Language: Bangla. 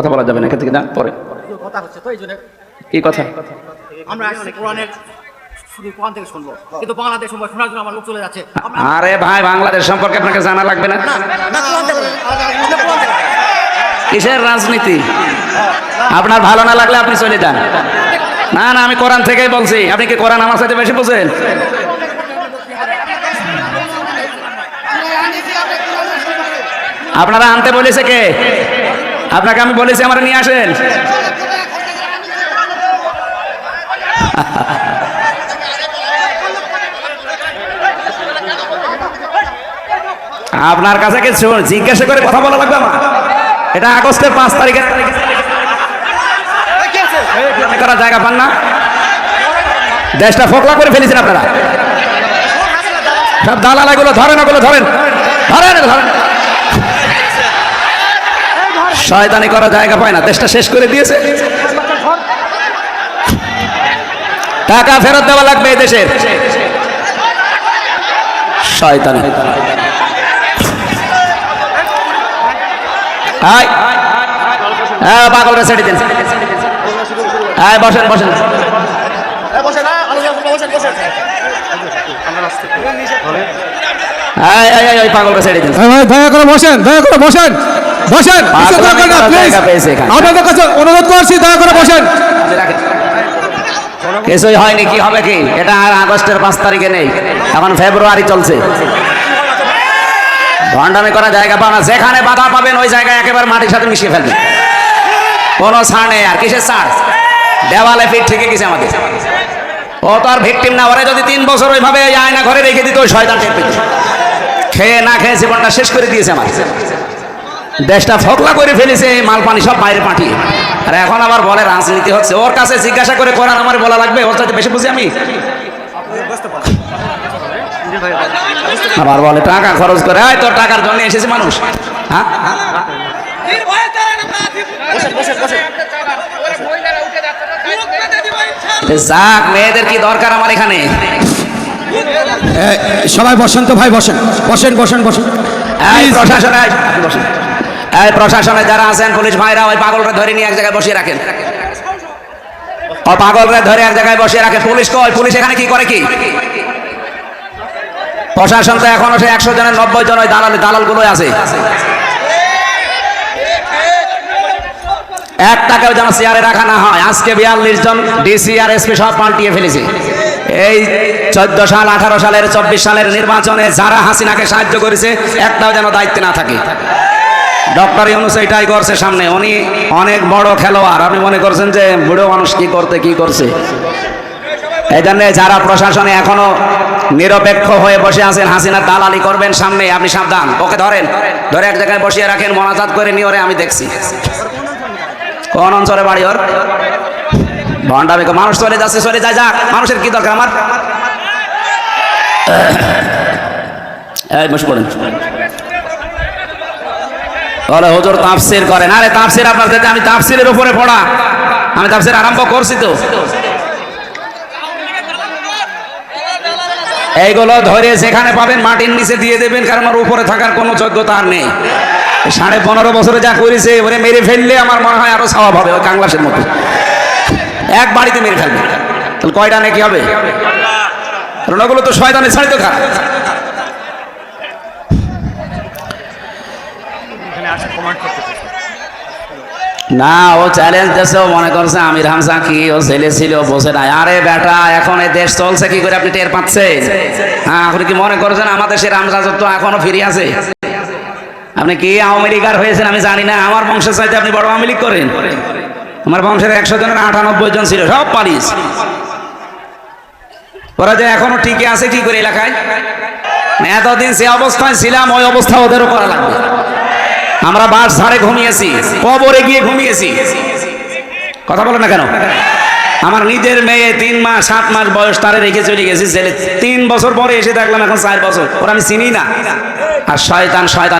কথা বলা যাবে না এখান থেকে না পরে। কথা? হচ্ছে তো এই জন্য কি কথা আমরা কোরআনের আরে ভাই বাংলাদেশ সম্পর্কে আপনাকে জানা লাগবে না। কিসের রাজনীতি? আপনার ভালো না লাগলে আপনি চলে যান। না না আমি কোরআন থেকেই বলছি। আপনি কি কোরআন আমার সাথে বেশি বোঝেন? আপনারা আনতে বলেছে কে? আপনাকে আমি বলেছি আমার নিয়ে আসেন। আপনার কাছে কিছু জিজ্ঞাসা করে কথা বলা লাগবে আমার? এটা আগস্টের পাঁচ তারিখের করার জায়গা পান না? দেশটা ফোকলা করে ফেলেছেন আপনারা। সব দালাল এগুলো ধরেন ওগুলো ধরেন। ধরেন ধরেন। শয়তানি করার জায়গা পায় না দেশটা শেষ করে দিয়েছে। টাকা ফেরত দেওয়া লাগবে এই দেশের। শয়তানি। হাই হ্যাঁ পাগলরা ছেড়ে দিন। হ্যাঁ বসেন বসেন। হ্যাঁ এই, এই, ওই পাগলরা ছেড়ে দিন। এই ভাই দয়া করে বসেন দয়া করে বসেন। বসেন। আপনাদের কাছে অনুরোধ করছি দয়া করে বসেন। কিছুই হয়নি কি হবে কি? এটা আর আগস্টের পাঁচ তারিখে নেই। এখন ফেব্রুয়ারি চলছে। ভণ্ডামি করার জায়গা পাও না। যেখানে বাধা পাবেন ওই জায়গায় একেবারে মাটির সাথে মিশিয়ে ফেলবেন। কোনো ছাড় নেই আর। কিসের ছাড় দেওয়ালে ফিট থেকে গেছে আমাদের। ও তো আর ভিকটিম না। ওরে যদি তিন বছর ওইভাবে আয়না ঘরে রেখে দিত ওই শয়তান খেয়ে না খেয়ে জীবনটা শেষ করে দিয়েছে আমার দেশটা ফকলা করে ফেলেছে মাল পানি সব বাইরে পাঠিয়ে। আর এখন আবার বলে রাজনীতি হচ্ছে। ওর কাছে জিজ্ঞাসা করে করার আমার বলা লাগবে ওর চাইতে বেশি বুঝি আমি? আবার বলে টাকা খরচ করে আয় তোর টাকার জন্য এসেছে মানুষ। হ্যাঁ? যাক মেয়েদের কি দরকার আমার এখানে? সবাই বসেন তো ভাই বসেন। বসেন বসেন বসেন। প্রশাসনে বসুন। এই প্রশাসনে যারা আছেন, পুলিশ ভাইরা, ওই পাগলরা ধরে নিয়ে এক জায়গায় বসিয়ে রাখেন। ও পাগলরা ধরে এক জায়গায় বসিয়ে রাখে পুলিশ কই? পুলিশ এখানে কি করে কি? প্রশাসন তো এখনও সে একশো জনের, নব্বই জন ওই দালাল দালাল গুলোই আছে। এক টাকাও যেন চেয়ারে রাখা না হয়। আজকে বিয়াল্লিশ জন ডিসি আর এসপি সব পাল্টিয়ে ফেলেছে। এই চোদ্দ সাল, আঠারো সালের, চব্বিশ সালের নির্বাচনে যারা হাসিনাকে সাহায্য করেছে, একটাও যেন দায়িত্বে না থাকে। ডক্টর ইউনুস এটাই করছে সামনে। উনি অনেক বড় খেলোয়াড়। আপনি মনে করছেন যে বুড়ো মানুষ কি করতে, কি করছে? এই জন্য যারা প্রশাসনে এখনও নিরপেক্ষ হয়ে বসে আছেন, হাসিনা দালালি করবেন সামনে, আপনি সাবধান। ওকে ধরেন, ধরে এক জায়গায় বসিয়ে রাখেন, মনাজাত করে নিয়ে ওরে আমি দেখছি। কোন অঞ্চলে বাড়ি ওর? করে মানুষ চলে যাচ্ছে, চলে যায়, যাক, মানুষের কি দরকার আমার? এই, বসে পড়েন। বলে, হুজুর তাফসির করেন। আরে, তাফসির আপনার আমি তাফসিরের উপরে পড়া। আমি তাফসির আরম্ভ করছি তো। এইগুলো ধরে যেখানে পাবেন মাটির নিচে দিয়ে দেবেন, কারণ ওর উপরে থাকার কোনো যোগ্যতা আর নেই। সাড়ে পনেরো বছরে যা করেছে, ওরে মেরে ফেললে আমার মনে হয় আরও স্বভাব হবে, ওই কাংলাসের মতো। এক বাড়িতে মেরে ফেলবে। তাহলে কয়টা নাকি হবে? কারণ ওগুলো তো শয়তানে ছাড়ি তো খারাপ না, ও চ্যালেঞ্জ দিয়েছে মনে করছে আমির হামসা কি, ও ছেলে ছিল বসে নাই। আরে বেটা, এখন এই দেশ চলছে, কি করে আপনি টের পাচ্ছেন? হ্যাঁ আপনি কি মনে করছেন আমাদের সে রামরাজত্ব এখনও ফিরে আছে? আপনি কি আওয়ামী লীগার হয়েছেন আমি জানি না, আমার বংশের চাইতে আপনি বড় আওয়ামী লীগ করেন। আমার বংশের একশো জনের আটানব্বই জন ছিল, সব পালিস ওরা যে এখনও টিকে আছে কি করে এলাকায়? এতদিন সে অবস্থায় ছিলাম, ওই অবস্থা ওদেরও করা লাগবে। আমরা বাস ধারে ঘুমিয়েছি, কবরে গিয়ে ঘুমিয়েছি। কথা বলো না কেন? আমার নিজের মেয়ে তিন মাস, সাত মাস বয়স, তারে রেখে চলে গেছি ছেলে তিন বছর পরে এসে দেখলাম এখন চার বছর। ওরা আমি চিনি না। আর শয়তান শয়তান।